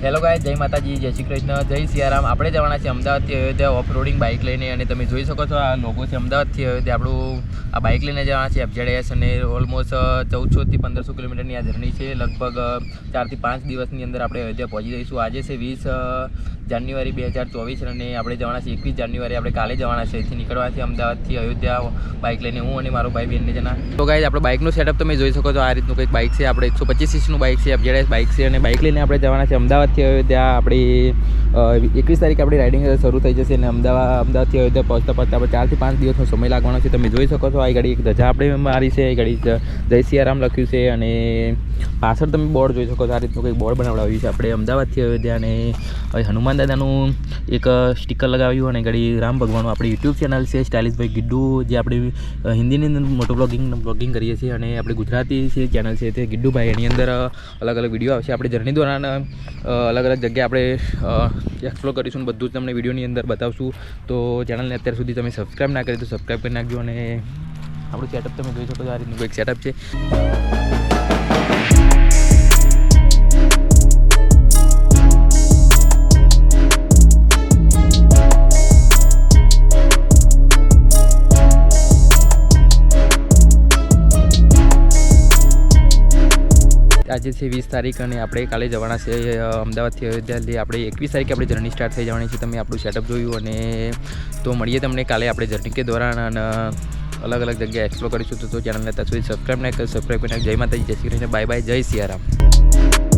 જય માતાજી, જય શ્રી કૃષ્ણ, જય સિયારામ. આપણે જવાના છે અમદાવાદથી અયોધ્યા ઓફ રોડિંગ બાઇક લઈને અને તમે જોઈ શકો છો આ લોકો છે અમદાવાદથી અયોધ્યા. આપણું આ બાઇક લઈને જવાના છે એફજેડ અને ઓલમોસ્ટ ચૌદસોથી પંદરસો કિલોમીટરની આ જર્ની છે. લગભગ ચારથી પાંચ દિવસની અંદર આપણે અયોધ્યા પહોંચી જઈશું. આજે છે વીસ જાન્યુઆરી બે હજાર ચોવીસ અને આપણે જવાના છે એકવીસ જાન્યુઆરી. આપણે કાલે જવાના છે અહીંથી નીકળવા છે અમદાવાદથી અયોધ્યા બાઇક લઈને. હું અને મારો ભાઈ બંને જણા. તો ગાય આપણે બાઇકનું સેટઅપ તમે જોઈ શકો છો. આ રીતનું કંઈક બાઇક છે. આપણે એકસો પચીસ સીસીનું બાઇક છે એફઝેડ બાઇક છે અને બાઇક લઈને આપણે જવાના છે અમદાવાદથી અયોધ્યા આપણી એકવીસ તારીખે આપણી રાઇડિંગ શરૂ થઈ જશે અને અમદાવાદ, અમદાવાદથી અયોધ્યા પહોંચતા પહોંચતા આપણે ચારથી પાંચ દિવસનો સમય લાગવાનો છે. તમે જોઈ શકો છો આ ઘડી એક ધજા આપણે મારી છે એ જ જય સિયારામ લખ્યું છે અને પાછળ તમે બોર્ડ જોઈ શકો છો. આ રીતનું કંઈક બોર્ડ બનાવડાવ્યું છે આપણે અમદાવાદથી અયોધ્યા અને હનુમાન દાદાનું એક સ્ટીકર લગાવ્યું અને ઘડી રામ ભગવાનનું આપણી યુટ્યુબ ચેનલ છે, સ્ટાઇલિશભાઈ ગિડ્ડુ, જે આપણે હિન્દીની અંદર મોટો બ્લોગિંગ બ્લોગિંગ કરીએ છીએ અને આપણે ગુજરાતી છે ચેનલ છે તે ગિડ્ડુભાઈ. એની અંદર અલગ અલગ વીડિયો આવશે. આપણે જર્ની દોરાન અલગ અલગ જગ્યાએ આપણે એક્સપ્લોર કરીશું બધું જ તમને વિડીયોની અંદર બતાવશું. તો ચેનલને અત્યાર સુધી તમે સબસ્ક્રાઈબ ના કરી તો સબસ્ક્રાઈબ કરી નાખજો અને આપણું સેટઅપ તમે જોઈ શકો છો આ રીતનું કોઈક સેટઅપ છે. આજે છે વીસ તારીખ અને આપણે કાલે જવાના છે અમદાવાદથી અયોધ્યાથી. આપણે એકવીસ તારીખે આપણી જર્ની સ્ટાર્ટ થઈ જવાની છે. તમે આપણું સેટઅપ જોયું અને તો મળીએ તમને કાલે આપણે જર્ની કે દોરાન અને અલગ અલગ જગ્યાએ એક્સપ્લોર કરીશું. તો ચેનલને ત્યાં સુધી સબસ્ક્રાઈબ ના કરી સબસ્ક્રાઈબ કરીને જય માતાજી. જય શ્રી કૃષ્ણ. બાય બાય જય સિયારામ.